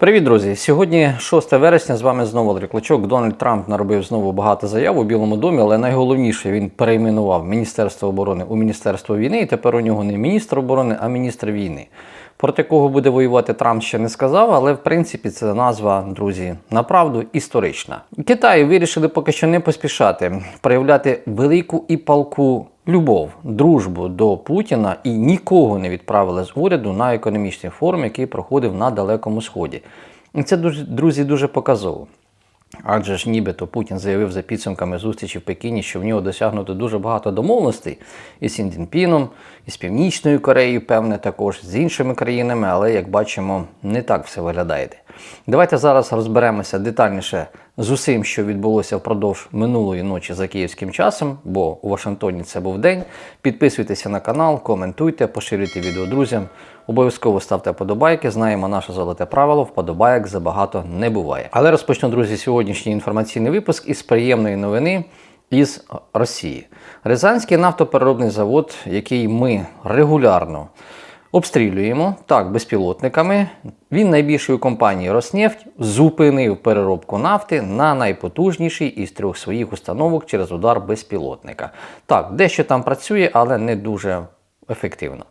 Привіт, друзі! Сьогодні 6 вересня. З вами знову Олег Клочок. Дональд Трамп наробив знову багато заяв у Білому домі, але найголовніше він перейменував Міністерство оборони у Міністерство війни. І тепер у нього не міністр оборони, а міністр війни. Проти кого буде воювати Трамп ще не сказав, але в принципі це назва, друзі, направду історична. Китай вирішили поки що не поспішати проявляти велику і палку любов, дружбу до Путіна і нікого не відправили з уряду на економічний форум, який проходив на Далекому Сході. І це друзі, дуже показово. Адже ж нібито Путін заявив за підсумками зустрічі в Пекіні, що в нього досягнуто дуже багато домовленостей із Сіндінпіном, із Північною Кореєю, певне, також з іншими країнами, але як бачимо, не так все виглядає. Давайте зараз розберемося детальніше з усім, що відбулося впродовж минулої ночі за київським часом, бо у Вашингтоні це був день. Підписуйтеся на канал, коментуйте, поширюйте відео друзям. Обов'язково ставте подобайки. Знаємо наше золоте правило, вподобайок забагато не буває. Але розпочну, друзі, сьогоднішній інформаційний випуск із приємної новини із Росії. Рязанський нафтопереробний завод, який ми регулярно обстрілюємо так безпілотниками. Він найбільшої компанії Роснефть зупинив переробку нафти на найпотужнішій із трьох своїх установок через удар безпілотника. Так, дещо там працює, але не дуже ефективно.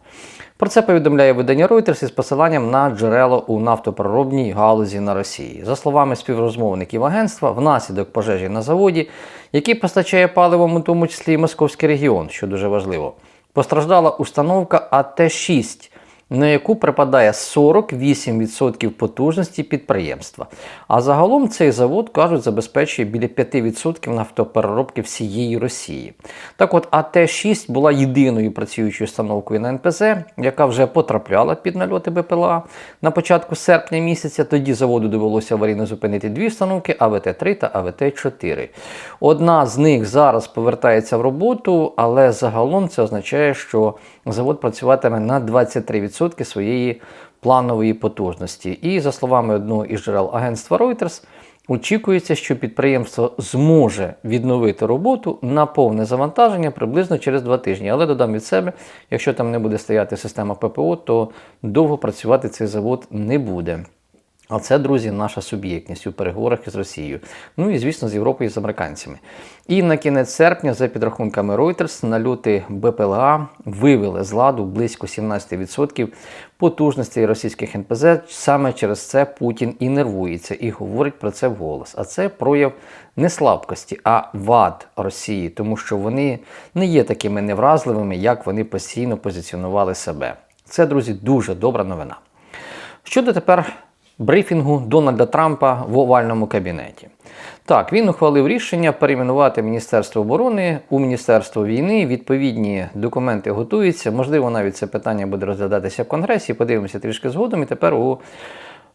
Про це повідомляє видання Reuters із посиланням на джерело у нафтопереробній галузі на Росії. За словами співрозмовників агентства, внаслідок пожежі на заводі, який постачає паливом, у тому числі і московський регіон, що дуже важливо, постраждала установка АТ-6, на яку припадає 48% потужності підприємства. А загалом цей завод, кажуть, забезпечує біля 5% нафтопереробки всієї Росії. Так от АТ-6 була єдиною працюючою установкою на НПЗ, яка вже потрапляла під нальоти БПЛА на початку серпня місяця. Тоді заводу довелося аварійно зупинити дві установки АВТ-3 та АВТ-4. Одна з них зараз повертається в роботу, але загалом це означає, що завод працюватиме на 23% своєї планової потужності. І за словами одного із джерел агентства Reuters, очікується, що підприємство зможе відновити роботу на повне завантаження приблизно через два тижні. Але додам від себе, якщо там не буде стояти система ППО, то довго працювати цей завод не буде. А це, друзі, наша суб'єктність у переговорах із Росією. Ну і, звісно, з Європою і з американцями. І на кінець серпня, за підрахунками Reuters, нальоти БПЛА вивели з ладу близько 17% потужностей російських НПЗ. Саме через це Путін і нервується, і говорить про це вголос. А це прояв не слабкості, а вад Росії, тому що вони не є такими невразливими, як вони постійно позиціонували себе. Це, друзі, дуже добра новина. Щодо тепер брифінгу Дональда Трампа в овальному кабінеті. Так, він ухвалив рішення перейменувати Міністерство оборони у Міністерство війни. Відповідні документи готуються. Можливо, навіть це питання буде розглядатися в Конгресі. Подивимося трішки згодом. І тепер у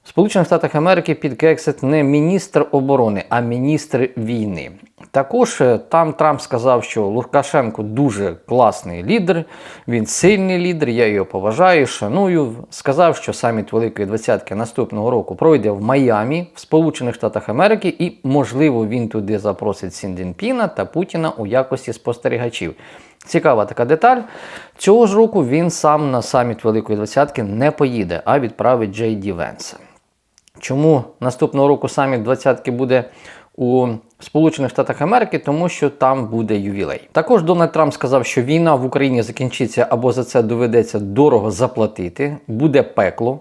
Сполучених Штатах Америки під Кексет не міністр оборони, а міністр війни. Також е, там Трамп сказав, що Лукашенко дуже класний лідер, він сильний лідер, я його поважаю, шаную. Сказав, що саміт Великої Двадцятки наступного року пройде в Майамі, в Сполучених Штатах Америки, і, можливо, він туди запросить Сіндінпіна та Путіна у якості спостерігачів. Цікава така деталь. Цього ж року він сам на саміт Великої Двадцятки не поїде, а відправить Джей Ді Венса. Чому наступного року саміт двадцятки буде у Сполучених Штатах Америки? Тому що там буде ювілей. Також Дональд Трамп сказав, що війна в Україні закінчиться або за це доведеться дорого заплатити, буде пекло.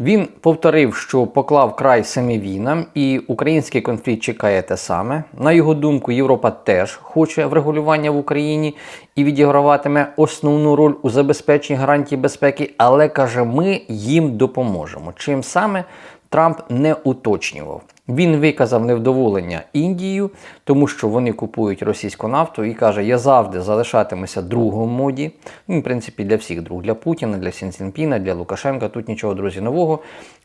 Він повторив, що поклав край самі війнам, і український конфлікт чекає те саме. На його думку, Європа теж хоче врегулювання в Україні і відіграватиме основну роль у забезпеченні гарантій безпеки, але каже, ми їм допоможемо. Чим саме Трамп не уточнював. Він виказав невдоволення Індією, тому що вони купують російську нафту і каже: Я завжди залишатимуся другом моді. Ну, в принципі, для всіх друг, для Путіна, для Сінцінпіна, для Лукашенка. Тут нічого, друзі, нового.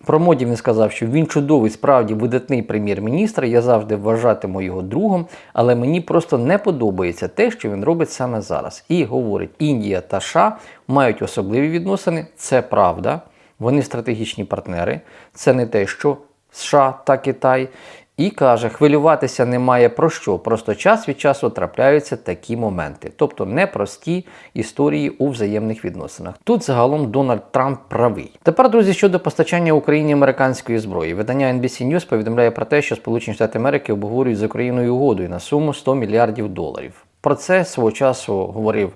Про моді він сказав, що він чудовий, справді видатний прем'єр-міністр. Я завжди вважатиму його другом, але мені просто не подобається те, що він робить саме зараз. І говорить: Індія та США мають особливі відносини. Це правда. Вони стратегічні партнери. Це не те, що США та Китай. І каже, хвилюватися немає про що, просто час від часу трапляються такі моменти, тобто непрості історії у взаємних відносинах. Тут загалом Дональд Трамп правий. Тепер, друзі, щодо постачання Україні американської зброї, видання NBC News повідомляє про те, що Сполучені Штати Америки обговорюють з Україною угодою на суму 100 мільярдів доларів. Про це свого часу говорив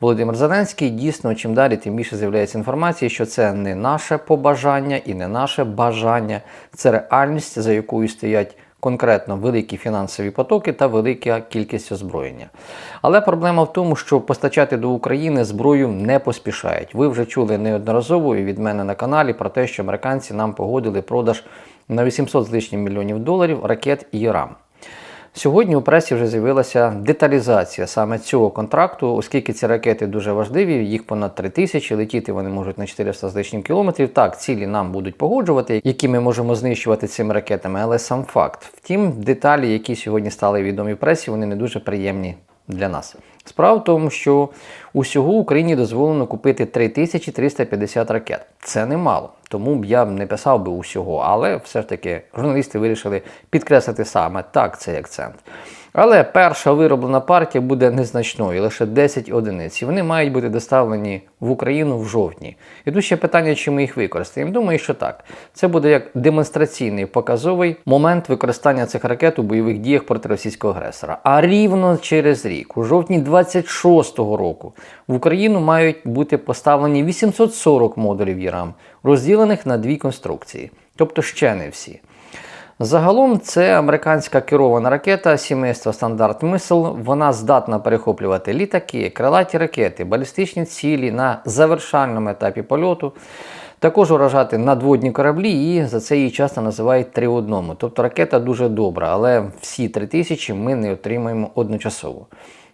Володимир Зеленський. Дійсно, чим далі, тим більше з'являється інформація, що це не наше побажання і не наше бажання, це реальність, за якою стоять конкретно великі фінансові потоки та велика кількість озброєння. Але проблема в тому, що постачати до України зброю не поспішають. Ви вже чули неодноразово і від мене на каналі про те, що американці нам погодили продаж на 800 з лишнім мільйонів доларів ракет ІРАМ. Сьогодні у пресі вже з'явилася деталізація саме цього контракту, оскільки ці ракети дуже важливі, їх понад 3 тисячі, летіти вони можуть на 400 з лишнім кілометрів. Так, цілі нам будуть погоджувати, які ми можемо знищувати цими ракетами, але сам факт. Втім, деталі, які сьогодні стали відомі в пресі, вони не дуже приємні для нас. Справа в тому, що усього Україні дозволено купити 3350 ракет. Це немало, тому б я не писав би усього, але все ж таки журналісти вирішили підкреслити саме так цей акцент. Але перша вироблена партія буде незначною, лише 10 одиниць. І вони мають бути доставлені в Україну в жовтні. І тут ще питання, чи ми їх використаємо. Думаю, що так. Це буде як демонстраційний показовий момент використання цих ракет у бойових діях проти російського агресора. А рівно через рік, у жовтні 26-го року, в Україну мають бути поставлені 840 модулів ЄРАМ, розділених на дві конструкції, тобто ще не всі. Загалом це американська керована ракета сімейства стандарт Мисл. Вона здатна перехоплювати літаки, крилаті ракети, балістичні цілі на завершальному етапі польоту. Також уражати надводні кораблі, і за це її часто називають 3 в одному. Тобто ракета дуже добра, але всі 3000 ми не отримаємо одночасово.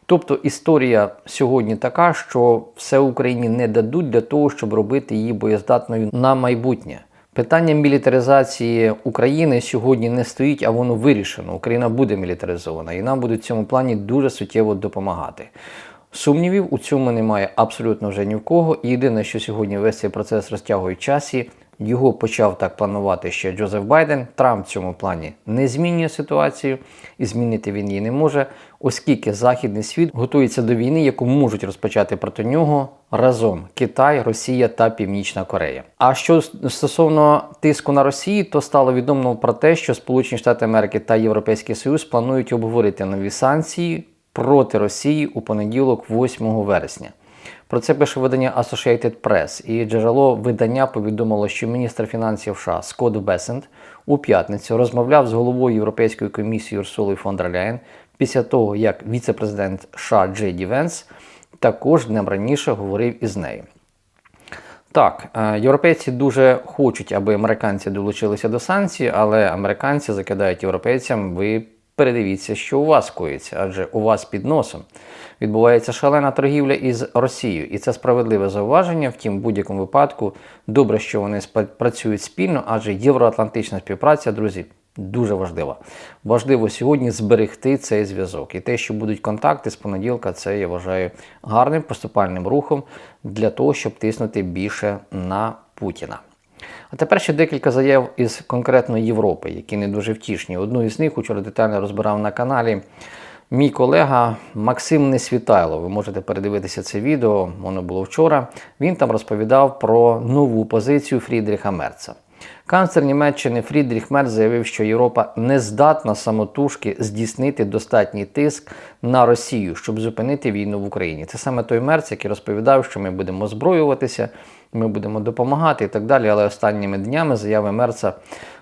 Тобто історія сьогодні така, що все Україні не дадуть для того, щоб робити її боєздатною на майбутнє. Питання мілітаризації України сьогодні не стоїть, а воно вирішено. Україна буде мілітаризована, і нам будуть в цьому плані дуже суттєво допомагати. Сумнівів у цьому немає абсолютно вже ні в кого. І єдине, що сьогодні весь цей процес розтягує часі. Його почав так планувати ще Джозеф Байден. Трамп в цьому плані не змінює ситуацію і змінити він її не може, оскільки західний світ готується до війни, яку можуть розпочати проти нього разом Китай, Росія та Північна Корея. А що стосовно тиску на Росію, то стало відомо про те, що Сполучені Штати Америки та Європейський Союз планують обговорити нові санкції проти Росії у понеділок, 8 вересня. Про це пише видання Associated Press, і джерело видання повідомило, що міністр фінансів США Скотт Бесент у п'ятницю розмовляв з головою Європейської комісії Урсулою фон дер Ляєн після того, як віце-президент США Джей Ді Венс також днем раніше говорив із нею. Так, е, європейці дуже хочуть, аби американці долучилися до санкцій, але американці закидають європейцям, ви передивіться, що у вас коїться, адже у вас під носом відбувається шалена торгівля із Росією, і це справедливе зауваження. Втім, в будь-якому випадку добре, що вони працюють спільно, адже євроатлантична співпраця, друзі. Дуже важлива. Важливо сьогодні зберегти цей зв'язок. І те, що будуть контакти з понеділка, це я вважаю гарним поступальним рухом для того, щоб тиснути більше на Путіна. А тепер ще декілька заяв із конкретної Європи, які не дуже втішні. Одну із них учора детально розбирав на каналі. Мій колега Максим Несвітайло, ви можете передивитися це відео, воно було вчора. Він там розповідав про нову позицію Фрідріха Мерца. Канцлер Німеччини Фрідріх Мерц заявив, що Європа не здатна самотужки здійснити достатній тиск на Росію, щоб зупинити війну в Україні. Це саме той Мерц, який розповідав, що ми будемо озброюватися, ми будемо допомагати і так далі. Але останніми днями заяви Мерца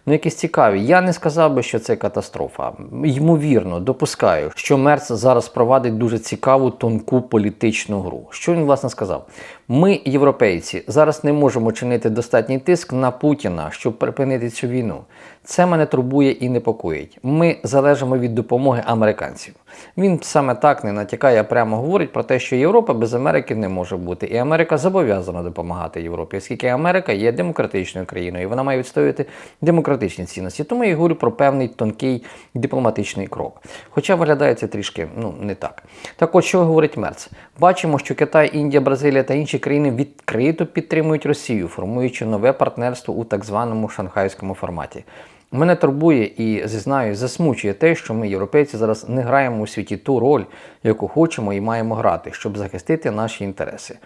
ну якісь цікаві. Я не сказав би, що це катастрофа. Ймовірно, допускаю, що Мерц зараз провадить дуже цікаву тонку політичну гру. Що він власне сказав? Ми, європейці, зараз не можемо чинити достатній тиск на Путіна, щоб припинити цю війну. Це мене турбує і непокоїть. Ми залежимо від допомоги американців. Він саме так не натякає, а прямо говорить про те, що Європа без Америки не може бути, і Америка зобов'язана допомагати Європі, оскільки Америка є демократичною країною, і вона має відстоювати демократичну демократичні цінності. Тому я говорю про певний тонкий дипломатичний крок. Хоча виглядає це трішки ну, не так. Так от, що говорить Мерц? Бачимо, що Китай, Індія, Бразилія та інші країни відкрито підтримують Росію, формуючи нове партнерство у так званому шанхайському форматі. Мене турбує і зізнаю, засмучує те, що ми, європейці, зараз не граємо у світі ту роль, яку хочемо і маємо грати, щоб захистити наші інтереси.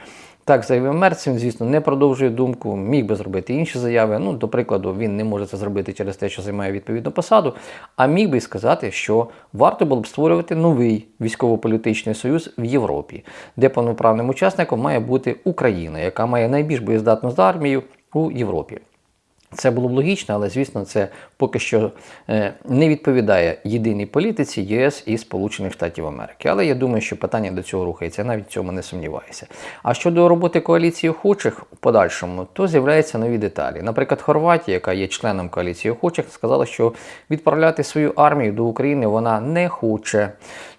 Так, заявив Мерц, він, звісно, не продовжує думку, міг би зробити інші заяви. Ну, до прикладу, він не може це зробити через те, що займає відповідну посаду, а міг би сказати, що варто було б створювати новий військово-політичний союз в Європі, де повноправним учасником має бути Україна, яка має найбільш боєздатну армію у Європі. Це було б логічно, але звісно, це поки що е, не відповідає єдиній політиці ЄС і Сполучених Штатів Америки. Але я думаю, що питання до цього рухається, я навіть в цьому не сумніваюся. А щодо роботи коаліції охочих у подальшому, то з'являються нові деталі. Наприклад, Хорватія, яка є членом коаліції охочих, сказала, що відправляти свою армію до України вона не хоче.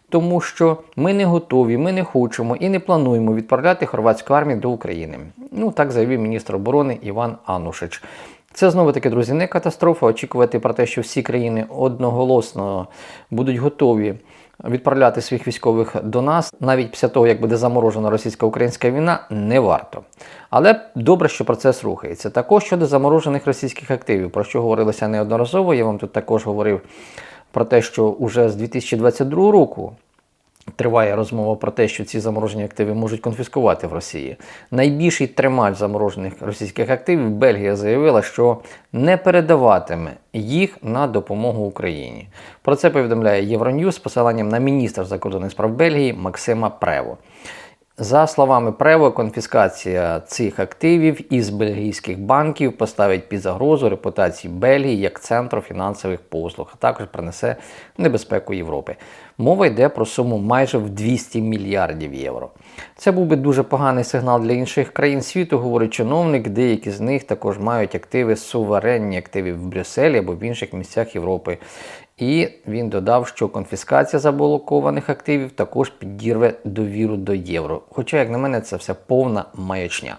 Тому що ми не готові, ми не хочемо і не плануємо відправляти хорватську армію до України. Ну так заявив міністр оборони Іван Анушич. Це знову таки, друзі, не катастрофа. Очікувати про те, що всі країни одноголосно будуть готові відправляти своїх військових до нас, навіть після того, як буде заморожена російсько-українська війна, не варто. Але добре, що процес рухається. Також щодо заморожених російських активів, про що говорилося неодноразово, я вам тут також говорив про те, що уже з 2022 року. Триває розмова про те, що ці заморожені активи можуть конфіскувати в Росії. Найбільший тримач заморожених російських активів Бельгія заявила, що не передаватиме їх на допомогу Україні. Про це повідомляє Євроньюз з посиланням на міністра закордонних справ Бельгії Максима Прево. За словами Прево, конфіскація цих активів із бельгійських банків поставить під загрозу репутації Бельгії як центру фінансових послуг, а також принесе небезпеку Європи. Мова йде про суму майже в 200 мільярдів євро. Це був би дуже поганий сигнал для інших країн світу, говорить чиновник. Деякі з них також мають активи, суверенні активи в Брюсселі або в інших місцях Європи. І він додав, що конфіскація заблокованих активів також підірве довіру до євро. Хоча, як на мене, це все повна маячня.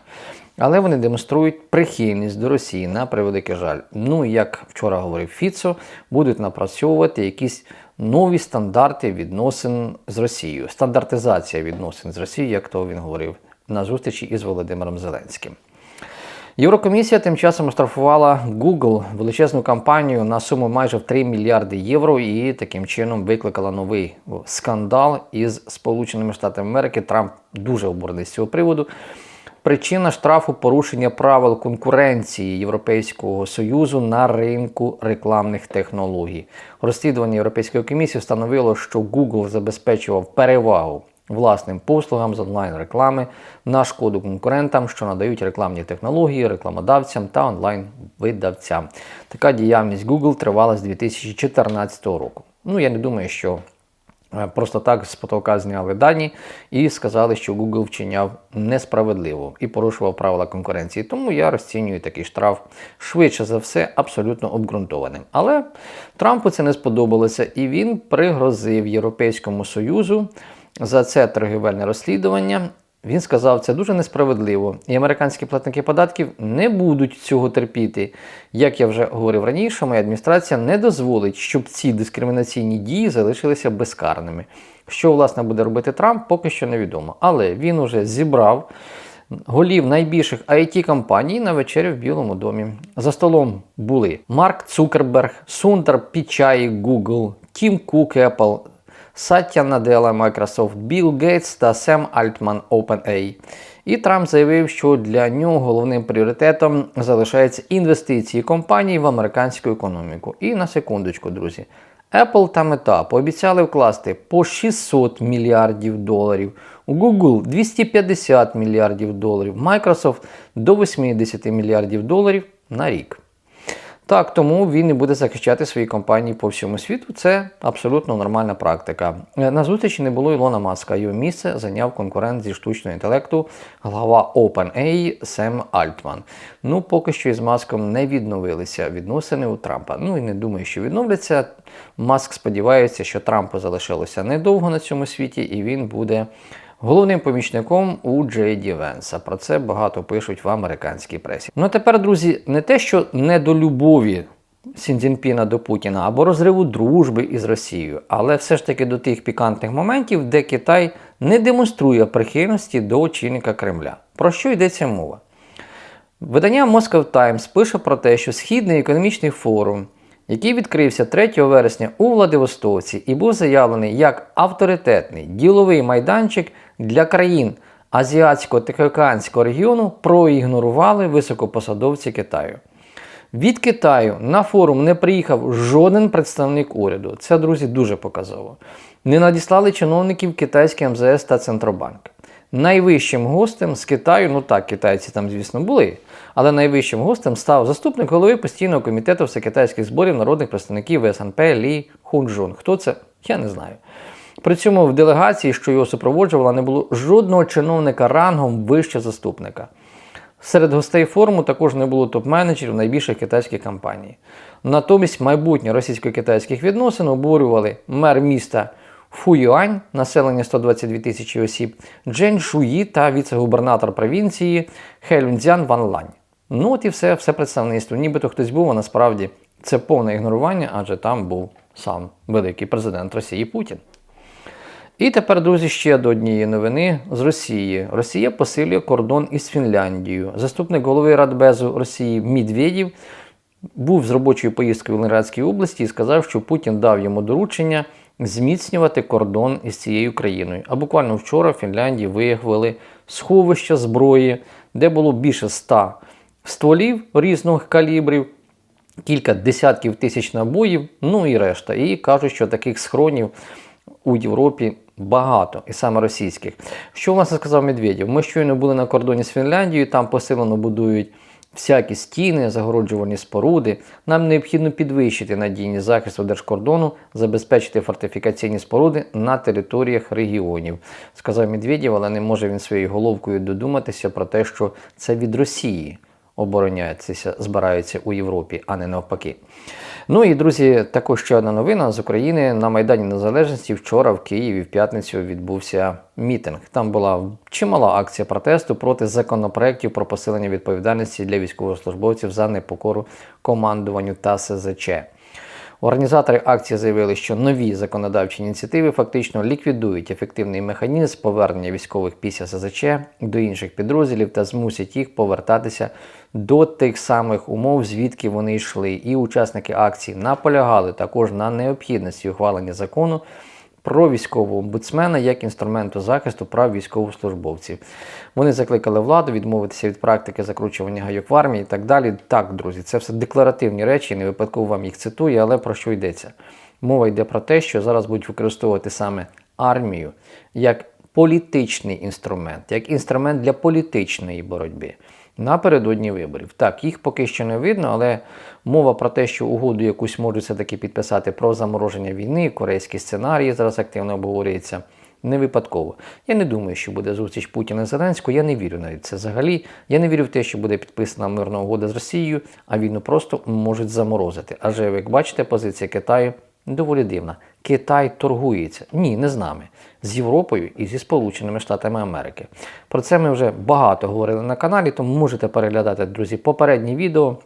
Але вони демонструють прихильність до Росії на превеликий жаль. Ну, як вчора говорив Фіцо, будуть напрацьовувати якісь нові стандарти відносин з Росією. Стандартизація відносин з Росією, як то він говорив на зустрічі із Володимиром Зеленським. Єврокомісія тим часом оштрафувала Google величезну кампанію на суму майже в 3 мільярди євро і таким чином викликала новий скандал із Сполученими Штатами Америки. Трамп дуже обурений з цього приводу. Причина штрафу порушення правил конкуренції Європейського союзу на ринку рекламних технологій. Розслідування Європейської комісії встановило, що Google забезпечував перевагу власним послугам з онлайн-реклами на шкоду конкурентам, що надають рекламні технології, рекламодавцям та онлайн-видавцям. Така діяльність Google тривала з 2014 року. Ну я не думаю, що. Е, Просто так з потолка зняли дані і сказали, що Google вчиняв несправедливо і порушував правила конкуренції. Тому я розцінюю такий штраф швидше за все абсолютно обґрунтованим. Але Трампу це не сподобалося, і він пригрозив Європейському Союзу за це торгівельне розслідування. Він сказав, це дуже несправедливо, і американські платники податків не будуть цього терпіти. Як я вже говорив раніше, моя адміністрація не дозволить, щоб ці дискримінаційні дії залишилися безкарними. Що, власне, буде робити Трамп, поки що невідомо. Але він уже зібрав голів найбільших it компаній на вечері в Білому домі. За столом були Марк Цукерберг, Сундар Пічай, Google, Тім Кук, Apple, Саття Надела Microsoft, Білл Гейтс та Сем Альтман OpenAI. І Трамп заявив, що для нього головним пріоритетом залишаються інвестиції компаній в американську економіку. І на секундочку, друзі. Apple та Meta пообіцяли вкласти по 600 мільярдів доларів, у Google 250 мільярдів доларів, Microsoft до 80 мільярдів доларів на рік. Так, тому він і буде захищати свої компанії по всьому світу. Це абсолютно нормальна практика. Е, На зустрічі не було Ілона Маска. Його місце зайняв конкурент зі штучного інтелекту, глава OpenAI Сем Альтман. Ну, поки що із Маском не відновилися відносини у Трампа. Ну і не думаю, що відновляться. Маск сподівається, що Трампу залишилося недовго на цьому світі, і він буде. Головним помічником у Джей Ді Венса. Про це багато пишуть в американській пресі. Ну а тепер, друзі, не те, що не до до Путіна або розриву дружби із Росією, але все ж таки до тих пікантних моментів, де Китай не демонструє прихильності до очільника Кремля. Про що йдеться мова? Видання Moscow Times пише про те, що Східний економічний форум, який відкрився 3 вересня у Владивостоці і був заявлений як авторитетний діловий майданчик для країн Азіатсько-Тихоокеанського регіону, проігнорували високопосадовці Китаю. Від Китаю на форум не приїхав жоден представник уряду. Це, друзі, дуже показово. Не надіслали чиновників китайський МЗС та Центробанк. Найвищим гостем з Китаю, ну так, китайці там, звісно, були, але найвищим гостем став заступник голови постійного комітету всекитайських зборів народних представників СНП Лі Хунджун. Хто це? Я не знаю. При цьому в делегації, що його супроводжувала, не було жодного чиновника рангом вище заступника. Серед гостей форуму також не було топ-менеджерів найбільших китайських компаній. Натомість майбутнє російсько-китайських відносин обурювали мер міста Фуюань, населення 122 тисячі осіб, Джен Шуї та віце-губернатор провінції Хелюнцзян Ван Лань. Ну от і все, все представництво. Нібито хтось був, а насправді це повне ігнорування, адже там був сам великий президент Росії Путін. І тепер, друзі, ще до однієї новини з Росії. Росія посилює кордон із Фінляндією. Заступник голови Радбезу Росії Медведєв був з робочою поїздкою в Ленинградській області і сказав, що Путін дав йому доручення зміцнювати кордон із цією країною. А буквально вчора в Фінляндії виявили сховище зброї, де було більше ста стволів різних калібрів, кілька десятків тисяч набоїв, ну і решта. І кажуть, що таких схронів у Європі багато, і саме російських. Що власне сказав Медведєв? Ми щойно були на кордоні з Фінляндією, там посилено будують всякі стіни, загороджувальні споруди. Нам необхідно підвищити надійність захисту держкордону, забезпечити фортифікаційні споруди на територіях регіонів, сказав Медведєв, але не може він своєю головкою додуматися про те, що це від Росії обороняються, збираються у Європі, а не навпаки. Ну і друзі, також ще одна новина з України на Майдані Незалежності. Вчора в Києві в п'ятницю відбувся мітинг. Там була чимала акція протесту проти законопроєктів про посилення відповідальності для військовослужбовців за непокору командуванню та СЗЧ. Організатори акції заявили, що нові законодавчі ініціативи фактично ліквідують ефективний механізм повернення військових після СЗЧ до інших підрозділів та змусять їх повертатися до тих самих умов, звідки вони йшли. І учасники акції наполягали також на необхідності ухвалення закону про військового омбудсмена як інструменту захисту прав військовослужбовців. Вони закликали владу відмовитися від практики закручування гайок в армії і так далі. Так, друзі, це все декларативні речі, не випадково вам їх цитую, але про що йдеться? Мова йде про те, що зараз будуть використовувати саме армію як політичний інструмент, як інструмент для політичної боротьби. Напередодні виборів. Так, їх поки що не видно, але мова про те, що угоду якусь можуть все-таки підписати про замороження війни, корейські сценарії зараз активно обговорюються. Не випадково. Я не думаю, що буде зустріч Путіна і Зеленського. Я не вірю навіть це взагалі. Я не вірю в те, що буде підписана мирна угода з Росією, а війну просто можуть заморозити. Адже, як бачите, позиція Китаю доволі дивна. Китай торгується. Ні, не з нами, з Європою і зі Сполученими Штатами Америки. Про це ми вже багато говорили на каналі, тому можете переглядати, друзі, попередні відео.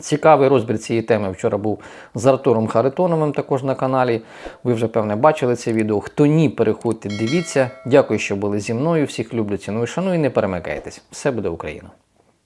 Цікавий розбір цієї теми вчора був з Артуром Харитоновим також на каналі. Ви вже, певне, бачили це відео. Хто ні, переходьте, дивіться. Дякую, що були зі мною. Всіх люблю, ціную, шаную. Не перемикайтесь. Все буде Україна!